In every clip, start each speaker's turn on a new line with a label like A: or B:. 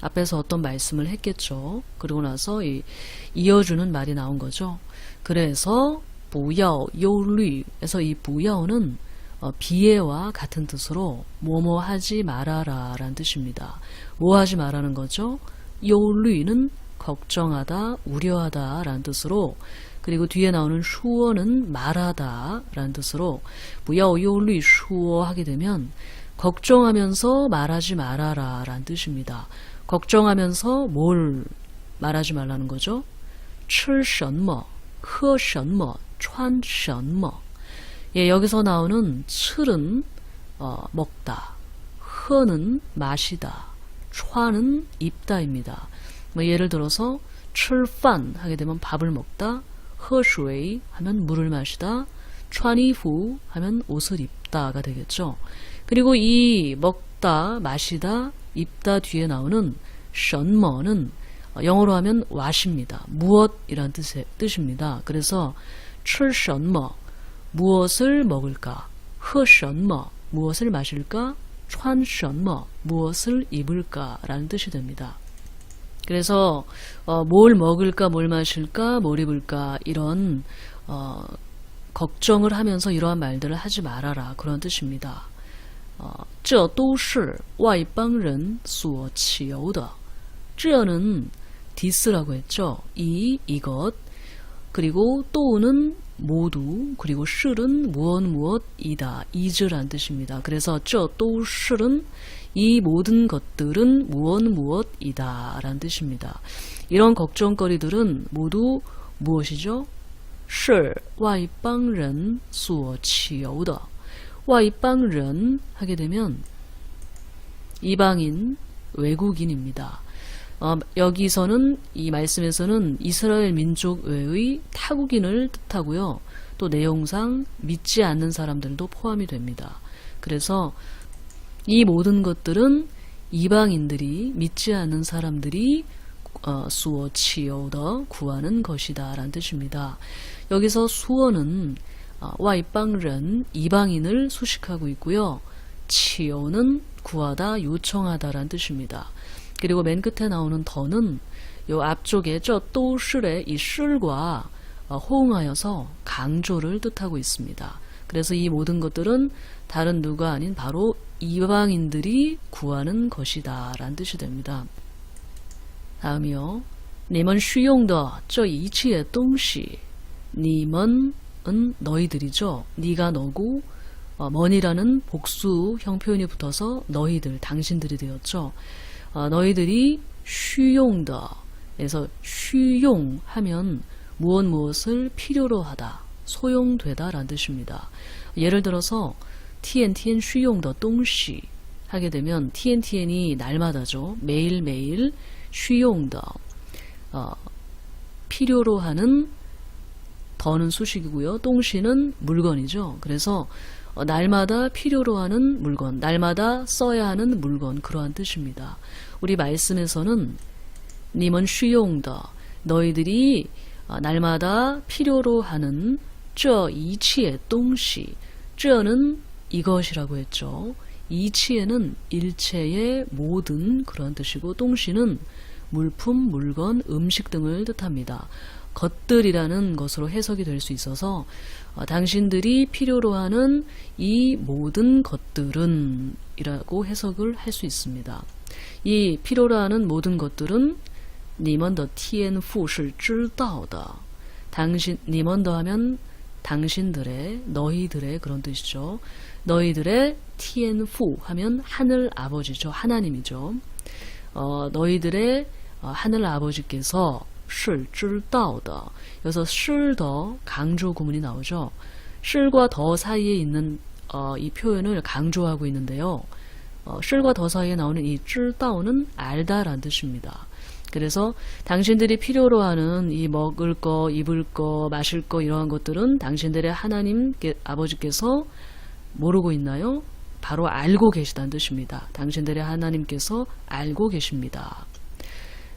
A: 앞에서 어떤 말씀을 했겠죠. 그리고 나서 이, 이어주는 말이 나온 거죠. 그래서 부여 요리에서 이 부여는 어, 비애와 같은 뜻으로 뭐뭐 하지 말아라 라는 뜻입니다. 뭐 하지 말라는 거죠? 요리는 걱정하다, 우려하다 라는 뜻으로 그리고 뒤에 나오는 슈어는 말하다 라는 뜻으로 부여 요리 슈어 하게 되면 걱정하면서 말하지 말아라 라는 뜻입니다. 걱정하면서 뭘 말하지 말라는 거죠? 吃什么,喝什么,穿什么. 예, 여기서 나오는 吃은 어, 먹다, 喝는 마시다, 穿은 입다입니다. 뭐 예를 들어서 吃饭 하게 되면 밥을 먹다, 喝水 하면 물을 마시다, 穿衣服 하면 옷을 입다가 되겠죠. 그리고 이 먹다, 마시다, 입다 뒤에 나오는 什么는 영어로 하면 what입니다. 무엇이란 뜻의, 뜻입니다. 그래서 吃什么 무엇을 먹을까? 喝什么 무엇을 마실까? 穿什么 무엇을 입을까? 라는 뜻이 됩니다. 그래서 어, 뭘 먹을까, 뭘 마실까, 뭘 입을까 이런 어, 걱정을 하면서 이러한 말들을 하지 말아라 그런 뜻입니다. 어, 这都是外邦人所求的. 这는 디스라고 했죠. 이, 이것. 그리고 또는 모두 그리고 실은 무엇 무엇이다 이즈란 뜻입니다. 그래서 这都是는 이 모든 것들은 무엇 무엇이다 라는 뜻입니다. 이런 걱정거리들은 모두 무엇이죠? 是外邦人所求的 와 입방련 하게 되면 이방인 외국인입니다. 어, 여기서는 이 말씀에서는 이스라엘 민족 외의 타국인을 뜻하고요. 또 내용상 믿지 않는 사람들도 포함이 됩니다. 그래서 이 모든 것들은 이방인들이 믿지 않는 사람들이 어, 수어 치어더 구하는 것이다 라는 뜻입니다. 여기서 수어는 와이빵른 이방인을 수식하고 있고요. 치오는 구하다 요청하다 라는 뜻입니다. 그리고 맨 끝에 나오는 더는 요 앞쪽에 저 또실의 이 실과 어, 호응하여서 강조를 뜻하고 있습니다. 그래서 이 모든 것들은 다른 누가 아닌 바로 이방인들이 구하는 것이다 라는 뜻이 됩니다. 다음이요. 你们需用的这一切东西,你们 은 너희들이죠. 네가 너고 어, 먼이라는 복수 형 표현이 붙어서 너희들, 당신들이 되었죠. 어, 너희들이 쉬용더 에서 쉬용 하면 무엇 무엇을 필요로 하다, 소용되다 라는 뜻입니다. 예를 들어서 TNTN 쉬용더 동시 하게 되면 TNTN이 날마다죠. 매일매일 쉬용더 어, 필요로 하는 더는 수식이고요. 똥시는 물건이죠. 그래서 어, 날마다 필요로 하는 물건, 날마다 써야 하는 물건 그러한 뜻입니다. 우리 말씀에서는 님은 쉬용더 너희들이 어, 날마다 필요로 하는 저 이치의 똥시 저는 이것이라고 했죠. 이치에는 일체의 모든 그런 뜻이고 똥시는 물품, 물건, 음식 등을 뜻합니다. 것들이라는 것으로 해석이 될 수 있어서 어, 당신들이 필요로 하는 이 모든 것들은 이라고 해석을 할 수 있습니다. 이 필요로 하는 모든 것들은 你们的天赋是知道的. 당신 你们的 하면 당신들의 너희들의 그런 뜻이죠. 너희들의 天赋 하면 하늘 아버지죠. 하나님이죠. 어, 너희들의 어, 하늘 아버지께서 실, 줄道더. 여기서 실더 강조 구문이 나오죠. 실과 더 사이에 있는 어, 이 표현을 강조하고 있는데요. 어, 실과 더 사이에 나오는 이 줄道는 알다라는 뜻입니다. 그래서 당신들이 필요로 하는 이 먹을 거, 입을 거, 마실 거 이러한 것들은 당신들의 하나님 아버지께서 모르고 있나요? 바로 알고 계시다는 뜻입니다. 당신들의 하나님께서 알고 계십니다.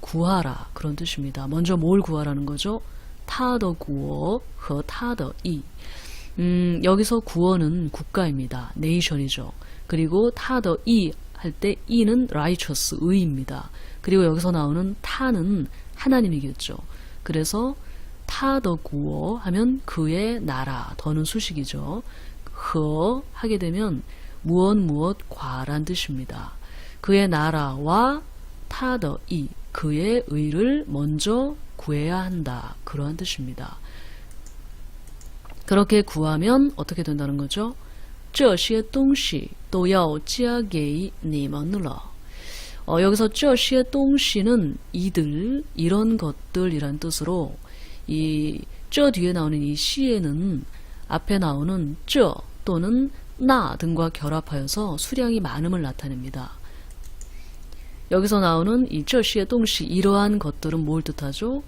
A: 구하라 그런 뜻입니다. 먼저 뭘 구하라는 거죠? 타더 구어和 타더 이. 음, 여기서 구어는 국가입니다. 네이션이죠. 그리고 타더 이 할 때 이는 righteous 의입니다. 그리고 여기서 나오는 타는 하나님이겠죠. 그래서 타더 구어 하면 그의 나라 더는 수식이죠. 허 하게 되면 무엇 무엇 과란 뜻입니다. 그의 나라와 타더 이 그의 의를 먼저 구해야 한다. 그러한 뜻입니다. 그렇게 구하면 어떻게 된다는 거죠? 这些东西都要加给你们了. 어, 여기서 这些东西는 이들, 이런 것들이란 뜻으로 이 저 뒤에 나오는 이 시에는 앞에 나오는 저 또는 나 등과 결합하여서 수량이 많음을 나타냅니다. 여기서 나오는 이 저시의 동시 이러한 것들은 뭘 뜻하죠?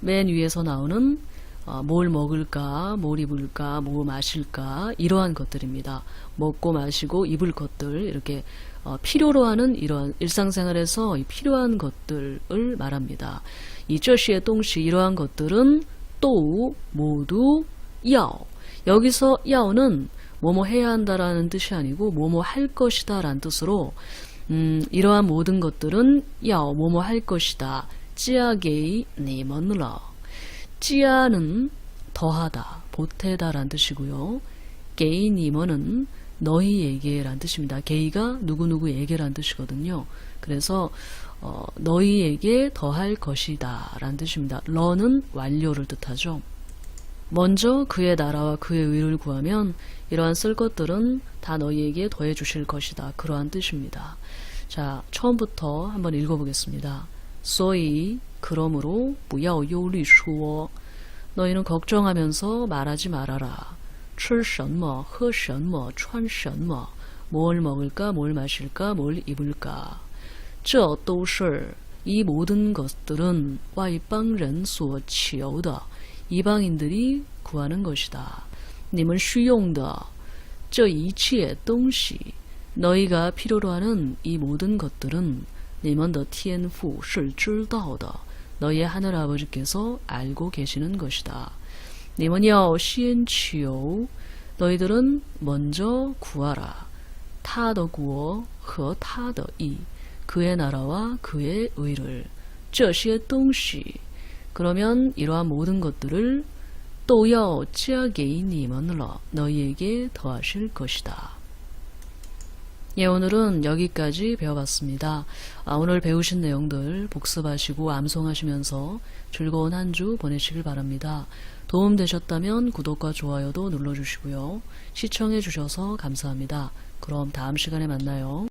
A: 맨 위에서 나오는 어, 뭘 먹을까, 뭘 입을까, 뭐 마실까 이러한 것들입니다. 먹고 마시고 입을 것들 이렇게 어, 필요로 하는 이러한 일상생활에서 이 필요한 것들을 말합니다. 이 저시의 동시 이러한 것들은 또 모두 야오 여기서 야오는 뭐뭐 해야 한다라는 뜻이 아니고 뭐뭐 할 것이다 라는 뜻으로 음, 이러한 모든 것들은 야오 뭐뭐 할 것이다. 찌아게이 네먼러 찌아는 더하다, 보태다라는 뜻이고요. 게이 니먼은 너희에게라는 뜻입니다. 게이가 누구누구에게라는 뜻이거든요. 그래서 어, 너희에게 더할 것이다 라는 뜻입니다. 러는 완료를 뜻하죠. 먼저 그의 나라와 그의 의를 구하면 이러한 쓸 것들은 다 너희에게 더해 주실 것이다. 그러한 뜻입니다. 자, 처음부터 한번 읽어보겠습니다. 所以 그러므로 不要忧虑说 너희는 걱정하면서 말하지 말아라. 吃什么,喝什么,穿什么, 뭘 먹을까, 뭘 마실까, 뭘 입을까. 这都是 이 모든 것들은 外邦人所求的 이방인들이 구하는 것이다. 你们需用的这一切东西 너희가 필요로 하는 이 모든 것들은 你们的天赋是知道的 너희의 하늘 아버지께서 알고 계시는 것이다. 你们要先求 너희들은 먼저 구하라. 他的国和他的义 그의 나라와 그의 의를 这些东西 그러면 이러한 모든 것들을 都要加给你们了 너희에게 더하실 것이다. 예, 오늘은 여기까지 배워봤습니다. 아, 오늘 배우신 내용들 복습하시고 암송하시면서 즐거운 한 주 보내시길 바랍니다. 도움되셨다면 구독과 좋아요도 눌러주시고요. 시청해주셔서 감사합니다. 그럼 다음 시간에 만나요.